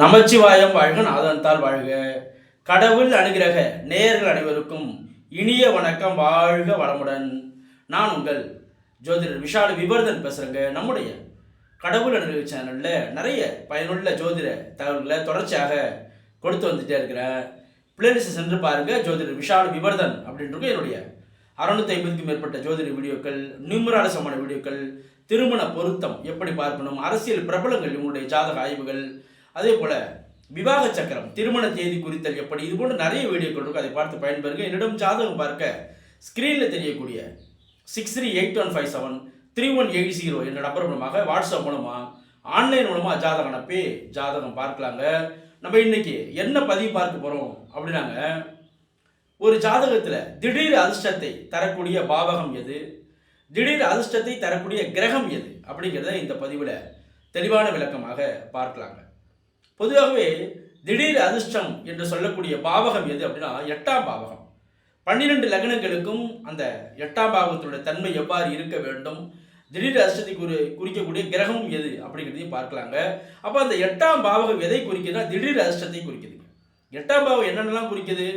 நமச்சிவாயம் வாழ்க நாதன்தால் வாழ்க. கடவுள் அனுகிரக நேயர்கள் அனைவருக்கும் இனிய வணக்கம் வாழ்க வளமுடன். நான் உங்கள் ஜோதிடர் விஷால் விவர்தன் பேசுகிறேங்க நம்முடைய கடவுள் அனுகிரக சேனலில் நிறைய பயனுள்ள ஜோதிட தகவல்களை தொடர்ச்சியாக கொடுத்து வந்துட்டே இருக்கிறேன். பிளேலிஸ்ட் சென்று பாருங்கள் ஜோதிடர் விஷால் விவர்தன் அப்படின்றது என்னுடைய அறுநூத்தி ஐம்பதுக்கும் மேற்பட்ட ஜோதிட வீடியோக்கள் நியூமராலசமான வீடியோக்கள் திருமண பொருத்தம் எப்படி பார்க்கணும் அரசியல் பிரபலங்கள் இவங்களுடைய ஜாதக ஆய்வுகள் அதே போல் விவாக சக்கரம் திருமண தேதி குறித்தல் எப்படி இது போன்ற நிறைய வீடியோக்கள் இருக்கும் அதை பார்த்து பயன்பெறுங்க. என்னிடம் ஜாதகம் பார்க்க ஸ்க்ரீனில் தெரியக்கூடிய six three eight one five seven three one eight zero என்ற நம்பர் மூலமாக வாட்ஸ்அப் மூலமாக ஆன்லைன் மூலமாக ஜாதகம் அனுப்பி ஜாதகம் பார்க்கலாங்க. நம்ம இன்னைக்கு என்ன பதிவு பார்க்க போகிறோம் அப்படின்னாங்க ஒரு ஜாதகத்தில் திடீர் அதிர்ஷ்டத்தை தரக்கூடிய பாவகம் எது? திடீர் அதிர்ஷ்டத்தை தரக்கூடிய கிரகம் எது? அப்படிங்கிறத இந்த பதிவில் தெளிவான விளக்கமாக பார்க்கலாங்க. பொதுவாகவே திடீர் அதிர்ஷ்டம் என்று சொல்லக்கூடிய பாவகம் எது அப்படின்னா எட்டாம் பாவகம். பன்னிரெண்டு லக்னங்களுக்கும் அந்த எட்டாம் பாவத்தினுடைய தன்மை எவ்வாறு இருக்க வேண்டும்? திடீர் அதிர்ஷ்டத்தை குறி குறிக்கக்கூடிய கிரகம் எது அப்படிங்கிறதையும் பார்க்கலாங்க. அப்போ அந்த எட்டாம் பாவகம் எதை குறிக்குதுன்னா திடீர் அதிர்ஷ்டத்தை குறிக்குது. எட்டாம் பாவம் என்னென்னலாம் குறிக்குது?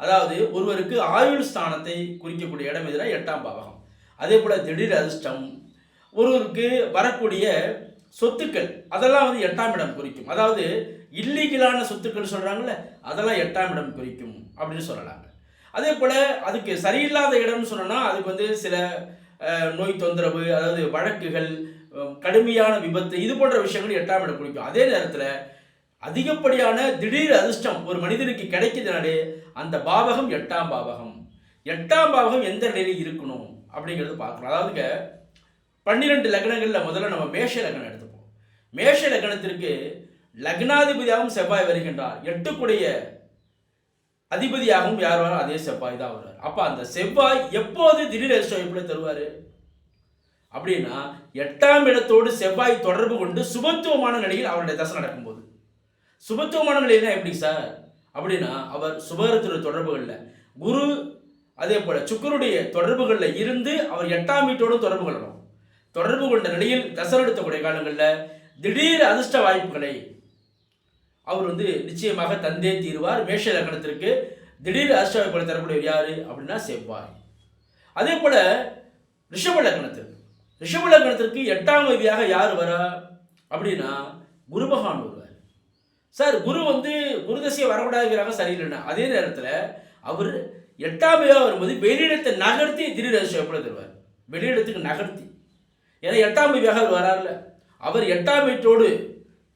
அதாவது ஒருவருக்கு ஆயுள் ஸ்தானத்தை குறிக்கக்கூடிய இடம் எதுனா எட்டாம் பாவகம். அதே போல் திடீர் அதிர்ஷ்டம் ஒருவருக்கு வரக்கூடிய சொத்துக்கள் அதெல்லாம் வந்து எட்டாம் இடம் குறிக்கும். அதாவது இல்லீகலான சொத்துக்கள் சொல்கிறாங்கல்ல அதெல்லாம் எட்டாம் இடம் குறிக்கும் அப்படின்னு சொல்லலாங்க. அதே போல் அதுக்கு சரியில்லாத இடம்னு சொன்னோன்னா அதுக்கு வந்து சில நோய் தொந்தரவு அதாவது வழக்குகள் கடுமையான விபத்து இது போன்ற விஷயங்கள் எட்டாம் இடம் குறிக்கும். அதே நேரத்தில் அதிகப்படியான திடீர் அதிர்ஷ்டம் ஒரு மனிதனுக்கு கிடைக்கிறதுனாலே அந்த பாவகம் எட்டாம் பாவகம். எட்டாம் பாவகம் எந்த நிலையில் இருக்கணும் அப்படிங்கிறது பார்க்கணும். அதாவதுங்க பன்னிரெண்டு லக்னங்களில் முதல்ல நம்ம மேஷ லக்னம் எடுத்துப்போம். மேஷ லக்னத்திற்கு லக்னாதிபதியாகவும் செவ்வாய் வருகின்றார். எட்டுக்குடைய அதிபதியாகவும் யார் வரும் அதே செவ்வாய் தான் வருவார். அப்போ அந்த செவ்வாய் எப்போது திடீர் அதிர்ஷ்டம் எப்படி தருவார்? அப்படின்னா எட்டாம் இடத்தோடு செவ்வாய் தொடர்பு கொண்டு சுபத்துவமான நிலையில் அவருடைய தசை நடக்கும்போது. சுபத்துவமான நிலையினா எப்படி சார்? அப்படின்னா அவர் சுபகரத்துடைய தொடர்புகளில் குரு அதே போல் சுக்கருடைய தொடர்புகளில் இருந்து அவர் எட்டாம் வீட்டோடு தொடர்பு கொள்ளணும். தொடர்பு கொண்ட நிலையில் தசரெடுத்தக்கூடிய காலங்களில் திடீர் அதிர்ஷ்ட வாய்ப்புகளை அவர் வந்து நிச்சயமாக தந்தே தீர்வார். மேஷ லக்கணத்திற்கு திடீர் அதிர்ஷ்ட வாய்ப்புகளை தரக்கூடியவர் யார்? அப்படின்னா செவ்வாய். அதே போல் ரிஷப லக்கணத்திற்கு ரிஷப லக்கணத்திற்கு எட்டாம் வதியாக யார் வரா? அப்படின்னா குரு பகவான் வருவார். சார் குரு வந்து குருதசையை வரக்கூடாதுங்கிறாங்க சரியில்லைன்னா. அதே நேரத்தில் அவர் எட்டாம் தேதியாக வரும்போது வெளியிடத்தை நகர்த்தி திடீர் அதிர்ஷ்ட வாய்ப்புகளை தருவார். வெளியிடத்துக்கு நகர்த்தி. ஏன்னா எட்டாம் தேதியாக அவர் வரார்ல? அவர் எட்டாம் வீட்டோடு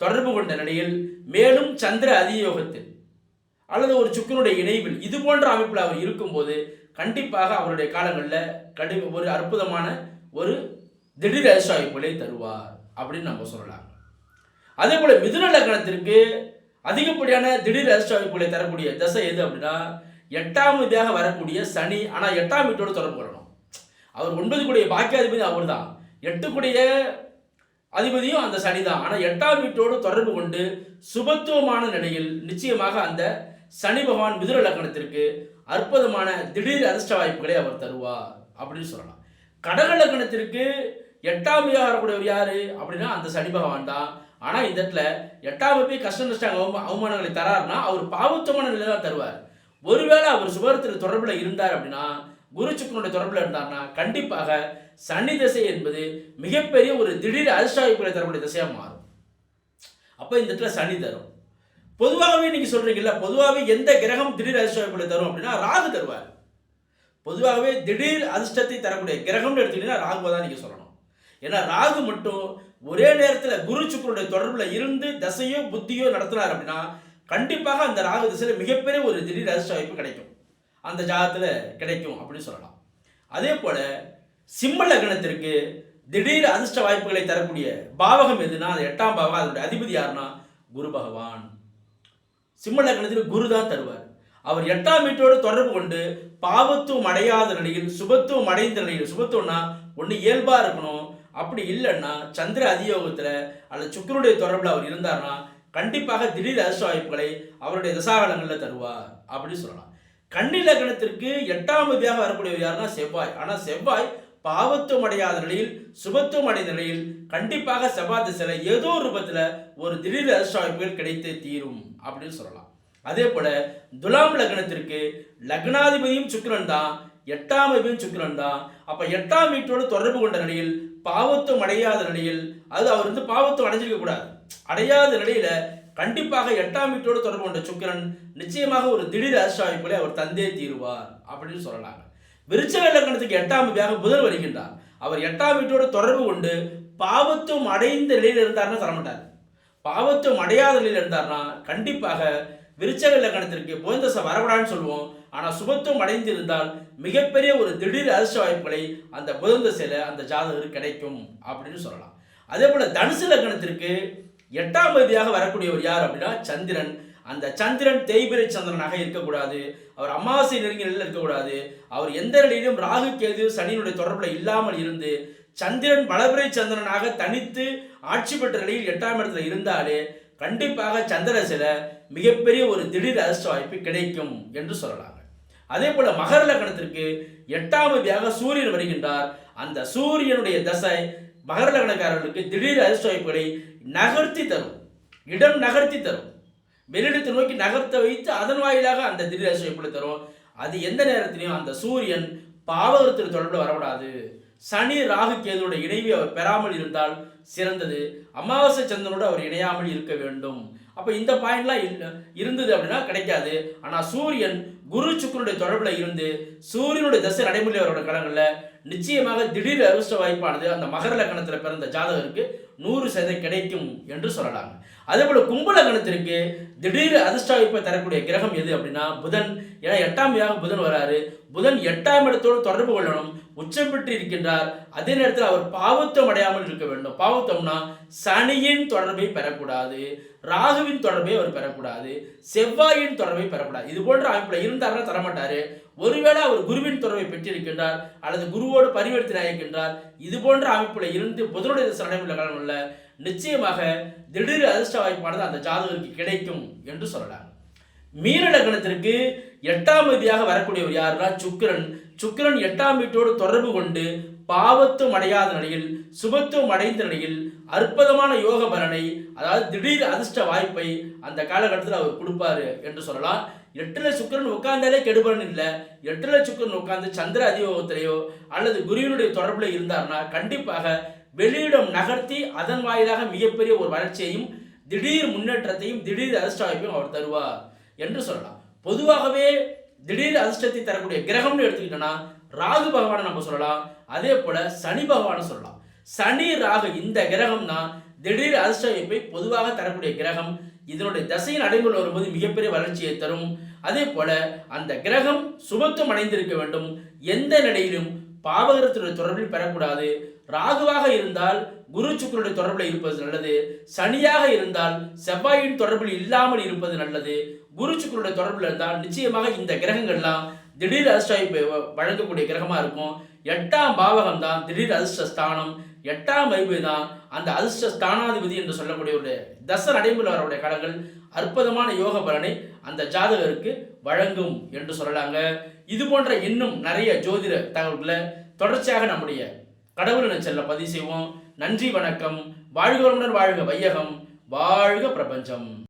தொடர்பு கொண்ட நிலையில் மேலும் சந்திர அதியோகத்தில் அல்லது ஒரு சுக்கனுடைய இணைவில் இது போன்ற அமைப்பில் அவர் இருக்கும்போது கண்டிப்பாக அவருடைய காலங்களில் கடி ஒரு அற்புதமான ஒரு திடீர் அதிர்ஷ்டாய்ப்புகளை தருவார் அப்படின்னு நம்ம சொல்லலாம். அதே போல் மிதுன லக்னத்திற்கு அதிகப்படியான திடீர் அதிர்ஷ்டாய்ப்புகளை தரக்கூடிய தசை எது அப்படின்னா எட்டாம் விதியாக வரக்கூடிய சனி ஆனால் எட்டாம் வீட்டோடு தொடர்பு கொள்ளணும். அவர் ஒன்பது கூடிய பாக்கியாதிபதி அவர் தான் எட்டுக்குடைய அதிபதியும் அந்த சனி தான் ஆனால் எட்டாம் வீட்டோடு தொடர்பு கொண்டு சுபத்துவமான நிலையில் நிச்சயமாக அந்த சனி பகவான் மிதுர லக்னத்திற்கு அற்புதமான திடீர் அதிர்ஷ்ட வாய்ப்புகளை அவர் தருவார் அப்படின்னு சொல்லலாம். கடக லக்னத்திற்கு எட்டாம் வீடாக யாரு அப்படின்னா அந்த சனி பகவான் தான். ஆனால் இந்த இடத்துல எட்டாம் போய் கஷ்ட நஷ்ட அவமானங்களை தராருன்னா அவர் பாவத்துவமான நிலை தான் தருவார். ஒருவேளை அவர் சுபரத்தில் தொடர்பில் இருந்தார் அப்படின்னா குரு சுக்கரனுடைய தொடர்பில் இருந்தார்னா கண்டிப்பாக சனி திசை என்பது மிகப்பெரிய ஒரு திடீர் அதிர்ஷ்ட தரக்கூடிய திசையாக மாறும். அப்போ இந்த இடத்துல சனி தரும். பொதுவாகவே நீங்கள் சொல்றீங்கல்ல பொதுவாகவே எந்த கிரகம் திடீர் அதிர்ஷ்ட தரும் அப்படின்னா ராகு தருவார். பொதுவாகவே திடீர் அதிர்ஷ்டத்தை தரக்கூடிய கிரகம்னு எடுத்துக்கிட்டீங்கன்னா ராகுவை தான் நீங்கள் சொல்லணும். ஏன்னா ராகு மட்டும் ஒரே நேரத்தில் குரு சுக்கரனுடைய தொடர்பில் இருந்து தசையோ புத்தியோ நடத்தினார் அப்படின்னா கண்டிப்பாக அந்த ராகு திசையில் மிகப்பெரிய ஒரு திடீர் அதிர்ஷ்ட வாய்ப்பு கிடைக்கும். அந்த ஜாதகத்தில் கிடைக்கும் அப்படின்னு சொல்லலாம். அதே போல் சிம்ம லக்னத்திற்கு திடீர் அதிர்ஷ்ட வாய்ப்புகளை தரக்கூடிய பாவகம் எதுனா அது எட்டாம் பாவகம் அதனுடைய அதிபதி யாருன்னா குரு பகவான். சிம்ம லக்னத்திற்கு குரு தான் தருவார். அவர் எட்டாம் வீட்டோடு தொடர்பு கொண்டு பாவத்துவம் அடையாத நிலையில் சுபத்துவம் அடைந்த நிலையில் சுபத்துவம்னா ஒன்று இயல்பாக இருக்கணும். அப்படி இல்லைன்னா சந்திர அதியோகத்தில் அல்லது சுக்கரனுடைய தொடர்பில் அவர் இருந்தார்னா கண்டிப்பாக திடீர் அதிர்ஷ்ட வாய்ப்புகளை அவருடைய தசாகலங்களில் தருவார் அப்படின்னு சொல்லலாம். கன்னி லக்னத்திற்கு எட்டாம் விதியாக வரக்கூடியவர் யாருன்னா செவ்வாய். ஆனால் செவ்வாய் பாவத்துவம் அடையாத நிலையில் சுபத்துவம் அடைந்த நிலையில் கண்டிப்பாக செவ்வாய் திசையில ஏதோ ஒரு ரூபத்துல ஒரு திடீர் அதிர்ஷ்ட வாய்ப்புகள் கிடைத்தே தீரும் அப்படின்னு சொல்லலாம். அதே போல துலாம் லக்னத்திற்கு லக்னாதிபதியும் சுக்கரன் தான் எட்டாம் அதிபதியும் சுக்கரன் தான். அப்போ எட்டாம் வீட்டோடு தொடர்பு கொண்ட நிலையில் பாவத்துவம் அடையாத நிலையில் அது அவர் வந்து பாவத்துவம் அடைஞ்சிருக்க கூடாது அடையாத நிலையில கண்டிப்பாக எட்டாம் வீட்டோடு தொடர்பு கொண்ட சுக்கிரன் நிச்சயமாக ஒரு திடீர் அதிர்ஷ்ட வாய்ப்புகளை அவர் தந்தே தீருவார் அப்படின்னு சொல்லலாங்க. விருச்சக இலக்கணத்துக்கு எட்டாம் வீதியாக புதன் வருகின்றார். அவர் எட்டாம் வீட்டோடு தொடர்பு கொண்டு பாவத்தும் அடைந்த நிலையில் இருந்தார்னு தரமாட்டார். பாவத்தும் அடையாத நிலையில் இருந்தார்னா கண்டிப்பாக விருச்சக இலக்கணத்திற்கு புதந்தசை வரவிடான்னு சொல்லுவோம். ஆனால் சுபத்துவம் அடைந்திருந்தால் மிகப்பெரிய ஒரு திடீர் அதிர்ஷ்ட வாய்ப்புகளை அந்த புதந்தசையில் அந்த ஜாதகர் கிடைக்கும் அப்படின்னு சொல்லலாம். அதே போல தனுசு லக்னத்திற்கு எட்டாம் தேதியாக வரக்கூடியவர் யார் அப்படின்னா சந்திரன். அந்த சந்திரன் தேய்பிரை சந்திரனாக இருக்கக்கூடாது. அவர் அமாவாசை நெருங்கிய நிலையில் இருக்கக்கூடாது. அவர் எந்த நிலையிலும் ராகு கேது சனியினுடைய தொடர்பில் இல்லாமல் இருந்து சந்திரன் வளபிரை சந்திரனாக தனித்து ஆட்சி பெற்ற நிலையில் எட்டாம் இடத்துல இருந்தாலே கண்டிப்பாக சந்திரசில மிகப்பெரிய ஒரு திடீர் அதிர்ஷ்ட வாய்ப்பு கிடைக்கும் என்று சொல்லலாங்க. அதே போல மகர லக்னத்திற்கு எட்டாம் சூரியன் வருகின்றார். அந்த சூரியனுடைய தசை மகர லக்னக்காரர்களுக்கு திடீர் அதிர்ஷ்ட வாய்ப்புகளை நகர்த்தி தரும். இடம் நகர்த்தி தரும். வெளியிடத்தை நோக்கி நகர்த்த வைத்து அதன் வாயிலாக அந்த திடீர் அதிர்ஷ்ட வாய்ப்புகளை தரும். அது எந்த நேரத்திலையும் அந்த சூரியன் பாவகத்தில் தொடர்பு வரக்கூடாது. சனி ராகு கேதுவோட இணைவை அவர் பெறாமல் இருந்தால் சிறந்தது. அமாவாசை சந்திரனோடு அவர் இணையாமல் இருக்க வேண்டும். அப்போ இந்த பாயிண்ட்லாம் இருந்தது அப்படின்னா கிடைக்காது. ஆனால் சூரியன் குரு சுக்கருடைய தொடர்பில் இருந்து சூரியனுடைய தசை நடைமுறை அவரோட கடங்களில் நிச்சயமாக திடீர் அதிர்ஷ்ட வாய்ப்பானது அந்த மகர லக்கணத்தில் பிறந்த ஜாதகருக்கு நூறு சதவீதம் கிடைக்கும் என்று சொல்லலாம் அதே போல கும்ப லக்னத்திற்கு திடீர் அதிர்ஷ்ட வாய்ப்பை தரக்கூடிய கிரகம் எது அப்படின்னா புதன். ஏன்னா எட்டாம் வீடாக புதன் வராரு. புதன் எட்டாம் இடத்தோடு தொடர்பு கொள்ளணும். உச்சம் பெற்று இருக்கின்றார். அதே நேரத்தில் அவர் பாவத்தம் அடையாமல் இருக்க வேண்டும். பாவத்தம்னா சனியின் தொடர்பை பெறக்கூடாது. ராகுவின் தொடர்பை அவர் பெறக்கூடாது. செவ்வாயின் தொடர்பை பெறக்கூடாது. இது போன்ற அமைப்பில் இருந்தாருன்னா தரமாட்டாரு. ஒருவேளை அவர் குருவின் தொடர்பை பெற்றிருக்கின்றார் அல்லது குருவோடு பரிவர்த்தனை ஆகின்றார் இது போன்ற அமைப்பில் இருந்து புதனுடைய திசை காலம் அல்ல நிச்சயமாக திடீர் அதிர்ஷ்ட வாய்ப்பானது அந்த ஜாதகருக்கு கிடைக்கும் என்று சொல்லலாம். மீன லக்னத்திற்கு எட்டாம் விதியாக வரக்கூடியவர் யாருன்னா சுக்கிரன். சுக்கிரன் எட்டாம் வீட்டோடு தொடர்பு கொண்டு பாவத்தும் அடையாத நிலையில் சுபத்துவம் அடைந்த நிலையில் அற்புதமான யோக பலனை அதாவது திடீர் அதிர்ஷ்ட வாய்ப்பை அந்த காலகட்டத்தில் அவர் கொடுப்பாரு என்று சொல்லலாம். எட்டுல சுக்கரன் உட்கார்ந்தாலே கெடுபலன் இல்லை. எட்டுல சுக்கரன் உட்கார்ந்து சந்திர அதியோகத்திலேயோ அல்லது குருவினுடைய தொடர்பில் இருந்தார்னா கண்டிப்பாக வெளியிடம் நகர்த்தி அதன் வாயிலாக மிகப்பெரிய ஒரு வளர்ச்சியையும் திடீர் முன்னேற்றத்தையும் திடீர் அதிர்ஷ்டவாய்ப்பையும் அவர் தருவார் என்று சொல்லலாம். பொதுவாகவே திடீர் அதிர்ஷ்டத்தை தரக்கூடிய கிரகம்னு எடுத்துக்கிட்டோம்னா ராகு பகவானை நம்ம சொல்லலாம். அதே போல சனி பகவானை சொல்லலாம். சனி ராகு இந்த கிரகம் தான் திடீர் அதிர்ஷ்ட வாய்ப்பை பொதுவாக தரக்கூடிய கிரகம் இதனுடைய தசையின் அடைமுறை வரும்போது மிகப்பெரிய வளர்ச்சியை தரும். அதே போல அந்த கிரகம் சுபத்துவம் அடைந்திருக்க வேண்டும். எந்த நிலையிலும் பாவகரத்துடைய தொடர்பில் பெறக்கூடாது. ராகுவாக இருந்தால் குரு சுக்கரனுடைய தொடர்பில் இருப்பது நல்லது. சனியாக இருந்தால் செவ்வாயின் தொடர்பில் இல்லாமல் இருப்பது நல்லது. குரு சுக்கரனுடைய தொடர்பில் இருந்தால் நிச்சயமாக இந்த கிரகங்கள்லாம் திடீர் அதிர்ஷ்ட வ- வழங்கக்கூடிய கிரகமாக இருக்கும். எட்டாம் பாவகம் தான் திடீர் அதிர்ஷ்ட ஸ்தானம் எட்டாம் வைப்பு தான் அந்த அதிர்ஷ்ட ஸ்தானாதிபதி என்று சொல்லக்கூடிய ஒரு தச நடைமுறை வரக்கூடிய கடங்கள் அற்புதமான யோக பலனை அந்த ஜாதகருக்கு வழங்கும் என்று சொல்லலாங்க. இது போன்ற இன்னும் நிறைய ஜோதிட தகவல்களை தொடர்ச்சியாக நம்முடைய கடவுள் செல்ல பதிவு செய்வோம். நன்றி வணக்கம். வாழ்க வாழ்க வையகம். வாழ்க பிரபஞ்சம்.